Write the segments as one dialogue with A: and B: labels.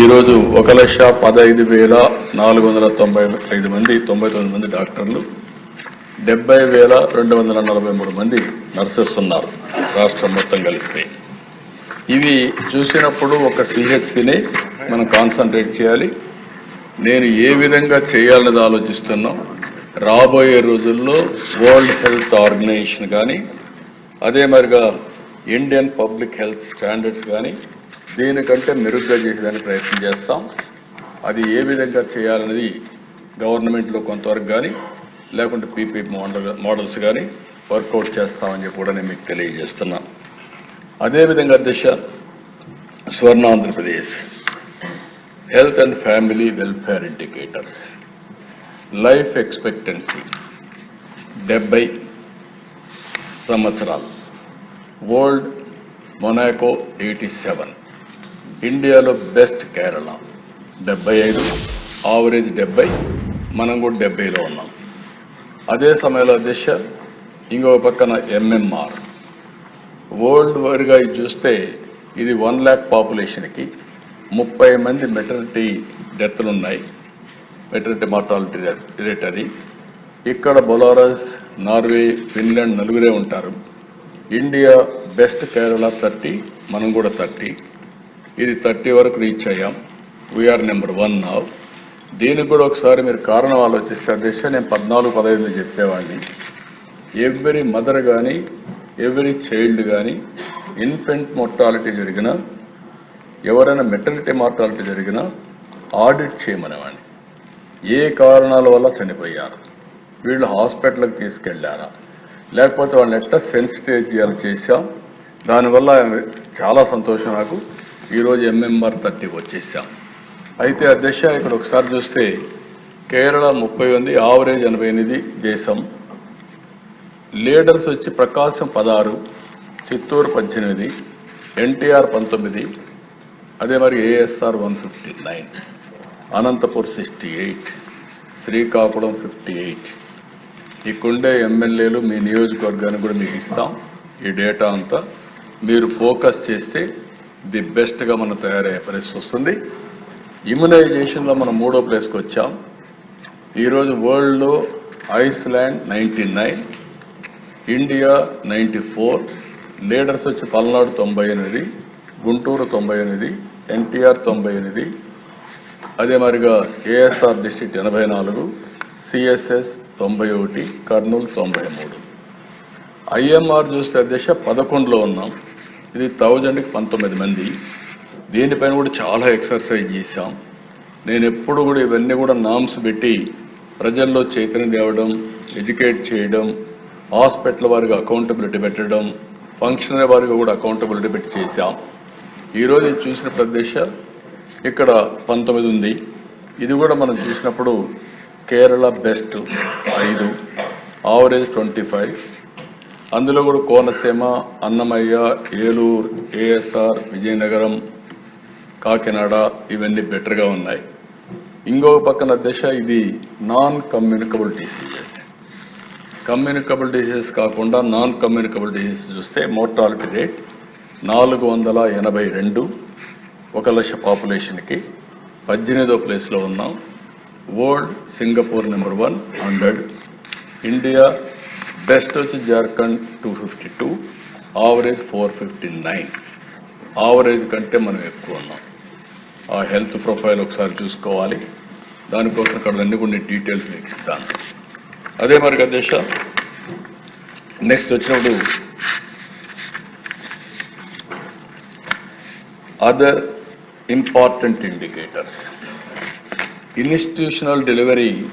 A: ఈరోజు ఒక లక్ష పదహైదు వేల నాలుగు వందల తొంభై ఐదు మంది తొంభై తొమ్మిది మంది డాక్టర్లు డెబ్బై వేల రెండు వందల నలభై మూడు మంది నర్సెస్ ఉన్నారు రాష్ట్రం మొత్తం కలిస్తే. ఇవి చూసినప్పుడు ఒక సిహెచ్సిని మనం కాన్సన్ట్రేట్ చేయాలి. నేను ఏ విధంగా చేయాలనేది ఆలోచిస్తున్నాం. రాబోయే రోజుల్లో వరల్డ్ హెల్త్ ఆర్గనైజేషన్ కానీ అదే మరిగా ఇండియన్ పబ్లిక్ హెల్త్ స్టాండర్డ్స్ కానీ దీనికంటే మెరుగ్గా చేసేదానికి ప్రయత్నం చేస్తాం. అది ఏ విధంగా చేయాలనేది గవర్నమెంట్లో కొంతవరకు కానీ లేకుంటే పీపీ మోడల్ మోడల్స్ కానీ వర్కౌట్ చేస్తామని చెప్పి కూడా నేను మీకు తెలియజేస్తున్నా. అదేవిధంగా దిశ Swarna Andhra Pradesh health and family welfare indicators. Life expectancy డెబ్బై సంవత్సరాలు. World Monaco eighty seven. ఇండియాలో బెస్ట్ కేరళ. డెబ్బై ఐదు ఆవరేజ్ డెబ్బై మనం కూడా డెబ్బైలో ఉన్నాం. అదే సమయంలో దిశ ఇంకొక పక్కన ఎంఎంఆర్. వరల్డ్ వైడ్గా ఇది చూస్తే ఇది వన్ ల్యాక్ పాపులేషన్కి ముప్పై మంది మెటర్నిటీ డెత్లు ఉన్నాయి మెటర్నిటీ మార్టాలిటీ రేట్ అది. ఇక్కడ బొలారస్ నార్వే ఫిన్లాండ్ నలుగురే ఉంటారు. ఇండియా బెస్ట్ కేరళ థర్టీ మనం కూడా థర్టీ. ఇది థర్టీ వరకు రీచ్ అయ్యాం. వీఆర్ నెంబర్ వన్ నా దీనికి కూడా ఒకసారి మీరు కారణం ఆలోచిస్తే దిశ నేను పద్నాలుగు పదహైదు చెప్పేవాడిని. ఎవ్రీ మదర్ కానీ ఎవ్రీ చైల్డ్ కానీ ఇన్ఫెంట్ మొర్టాలిటీ జరిగినా ఎవరైనా మెటర్నిటీ మార్టాలిటీ జరిగినా ఆడిట్ చేయమనేవాడిని. ఏ కారణాల వల్ల చనిపోయారు? వీళ్ళు హాస్పిటల్కి తీసుకెళ్ళారా లేకపోతే వాళ్ళని ఎట్లా సెన్సిటైజ్ చేయాలి చేశాం? దానివల్ల చాలా సంతోషం నాకు. ఈరోజు ఎంఎంఆర్ థర్టీకి వచ్చేసాం. అయితే ఆ ఇక్కడ ఒకసారి చూస్తే కేరళ ముప్పై మంది ఆవరేజ్ ఎనభై ఎనిమిది దేశం. లీడర్స్ వచ్చి ప్రకాశం పదహారు చిత్తూరు పద్దెనిమిది ఎన్టీఆర్ పంతొమ్మిది అదే మరి ASR one fifty nine Anantapur sixty eight Srikakulam fifty eight. ఇక్కడుండే ఎమ్మెల్యేలు మీ నియోజకవర్గానికి కూడా మీకు ఇస్తాం. ఈ డేటా అంతా మీరు ఫోకస్ చేస్తే ది బెస్ట్గా మనం తయారయ్యే పరిస్థితి వస్తుంది. ఇమ్యునైజేషన్లో మనం మూడో ప్లేస్కి వచ్చాం. ఈరోజు వరల్డ్లో Iceland ninety nine India ninety four leaders వచ్చి పల్నాడు తొంభై ఎనిమిది గుంటూరు తొంభై ఎనిమిది ఎన్టీఆర్ తొంభై ఎనిమిది అదే మరిగా ఏఎస్ఆర్ డిస్టిక్ ఎనభై నాలుగు సిఎస్ఎస్ తొంభై ఒకటి కర్నూలు తొంభై మూడు. ఐఎంఆర్ చూస్తే దిశ పదకొండులో ఉన్నాం. ఇది థౌజండ్కి పంతొమ్మిది మంది. దీనిపైన కూడా చాలా ఎక్సర్సైజ్ చేశాం. నేను ఎప్పుడు కూడా ఇవన్నీ కూడా నామ్స్ పెట్టి ప్రజల్లో చైతన్యం తేవడం ఎడ్యుకేట్ చేయడం హాస్పిటల్ వారికి అకౌంటబిలిటీ పెట్టడం ఫంక్షనరీ వారికి కూడా అకౌంటబిలిటీ పెట్టి చేశాం. ఈరోజు చూసిన ప్రదేశం ఇక్కడ పంతొమ్మిది ఉంది. ఇది కూడా మనం చూసినప్పుడు కేరళ బెస్ట్ ఐదు ఆవరేజ్ ట్వంటీ ఫైవ్. అందులో కూడా కోనసీమ అన్నమయ్య ఏలూరు ఏఎస్ఆర్ విజయనగరం కాకినాడ ఇవన్నీ బెటర్గా ఉన్నాయి. ఇంకొక పక్కన దశ ఇది non communicable diseases communicable diseases కాకుండా నాన్ కమ్యూనికబుల్ డిసీజెస్ చూస్తే మోర్టాలిటీ రేట్ నాలుగు వందల ఎనభై రెండు ఒక లక్ష పాపులేషన్కి పద్దెనిమిదో ప్లేస్లో ఉన్నాం. World Singapore number one hundred India best వచ్చి Jharkhand two fifty two average four fifty nine. Average కంటే మనం ఎక్కువ ఉన్నాం. ఆ హెల్త్ ప్రొఫైల్ ఒకసారి చూసుకోవాలి. దానికోసం అక్కడ అన్ని కొన్ని డీటెయిల్స్ మీకు ఇస్తాను. అదే మరి అధ్యక్ష నెక్స్ట్ వచ్చినప్పుడు other important indicators. Institutional delivery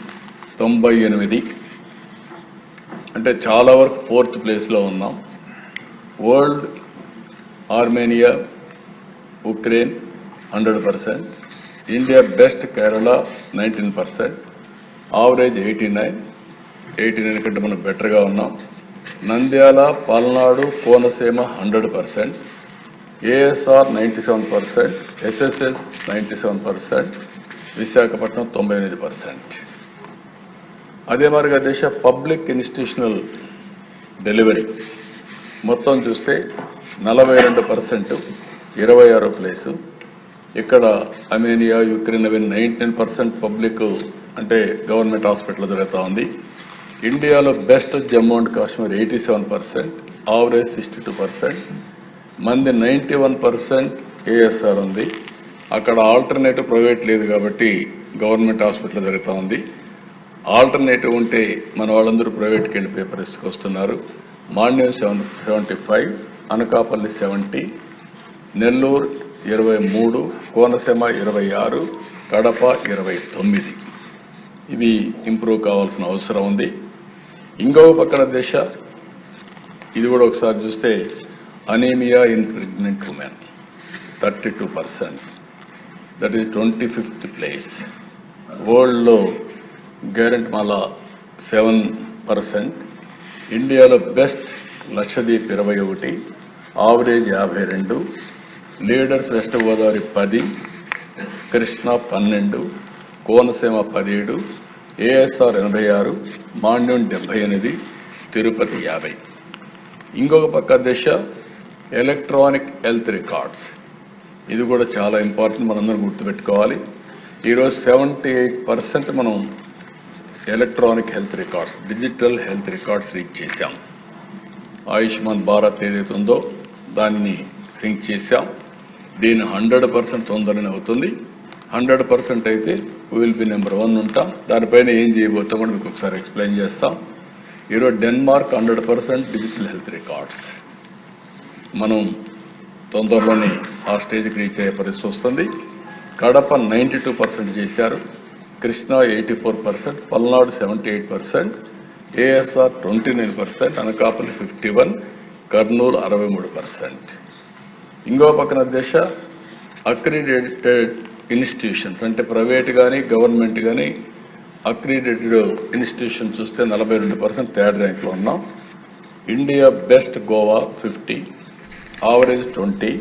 A: తొంభై ఎనిమిది అంటే చాలా వరకు ఫోర్త్ ప్లేస్లో ఉన్నాం. World Armenia Ukraine hundred percent. India best Kerala nineteen percent. Average eighty nine. Eighty nine కంటే మనం బెటర్గా ఉన్నాం. Nandyal Palnadu Konaseema hundred percent. ASR ninety seven percent. SSS ninety seven percent. Visakhapatnam తొంభై ఎనిమిది పర్సెంట్. అదే మరిగా దేశ పబ్లిక్ ఇన్స్టిట్యూషనల్ డెలివరీ. మొత్తం చూస్తే నలభై రెండు పర్సెంట్ ఇరవై ఆరో ప్లేసు. ఇక్కడ అమేనియా యుక్రెయిన్ అవి నైన్టీన్ పర్సెంట్ పబ్లిక్ అంటే గవర్నమెంట్ హాస్పిటల్ జరుగుతూ ఉంది. ఇండియాలో best Jammu and Kashmir eighty seven percent average sixty two percent మంది నైంటీ వన్ పర్సెంట్ ఏఎస్ఆర్ ఉంది. అక్కడ ఆల్టర్నేటివ్ ప్రైవేట్ లేదు కాబట్టి గవర్నమెంట్ హాస్పిటల్ జరుగుతూ ఉంది. ఆల్టర్నేటివ్ ఉంటే మన వాళ్ళందరూ ప్రైవేట్కి వెళ్ళిపోయే పరిస్థితికి వస్తున్నారు. Manyam seven seventy five Anakapalli seventy Nellore ఇరవై మూడు కోనసీమ ఇరవై ఆరు కడప ఇరవై తొమ్మిది. ఇవి ఇంప్రూవ్ కావాల్సిన అవసరం ఉంది. ఇంకొక పక్కన దిశ ఇది కూడా ఒకసారి చూస్తే anaemia in pregnant women thirty two percent. That is twenty fifth place. వరల్డ్లో గ్యారెంట్ మాల సెవెన్ పర్సెంట్. ఇండియాలో బెస్ట్ లక్షదీప్ ఇరవై ఒకటి ఆవరేజ్ యాభై రెండు లీడర్స్ వెస్ట్ గోదావరి పది కృష్ణ పన్నెండు కోనసీమ పదిహేడు ఏఎస్ఆర్ ఎనభై ఆరు మాన్యం డెబ్బై ఎనిమిది తిరుపతి యాభై. ఇంకొక పక్క దిశ ఎలక్ట్రానిక్ హెల్త్ రికార్డ్స్. ఇది కూడా చాలా ఇంపార్టెంట్ మనందరం గుర్తుపెట్టుకోవాలి. ఈరోజు సెవెంటీ ఎయిట్ పర్సెంట్ మనం electronic health records digital health records reach చేశాం. ఆయుష్మాన్ భారత్ ఏదైతే ఉందో దాన్ని సింక్ చేశాం. దీని హండ్రెడ్ పర్సెంట్ తొందరనే అవుతుంది. హండ్రెడ్ పర్సెంట్ అయితే విల్ బి నెంబర్ వన్ ఉంటాం. దానిపైన ఏం చేయబోతాం కూడా మీకు ఒకసారి ఎక్స్ప్లెయిన్ చేస్తాం. ఈరోజు Denmark hundred percent digital health records. మనం తొందరలోనే ఆ స్టేజ్కి రీచ్ అయ్యే పరిస్థితి వస్తుంది. కడప నైంటీ టూ పర్సెంట్ చేశారు. Krishna eighty four percent Palnadu seventy eight percent ASR twenty nine percent Anakapalli fifty one Kurnool అరవై మూడు పర్సెంట్. ఇంకో పక్కన దిశ అక్రిడేటెడ్ ఇన్స్టిట్యూషన్స్ అంటే ప్రైవేట్ కానీ గవర్నమెంట్ కానీ అక్రిడేటెడ్ ఇన్స్టిట్యూషన్ చూస్తే నలభై రెండు పర్సెంట్ థర్డ్ ర్యాంక్లో ఉన్నాం. India best Goa fifty average twenty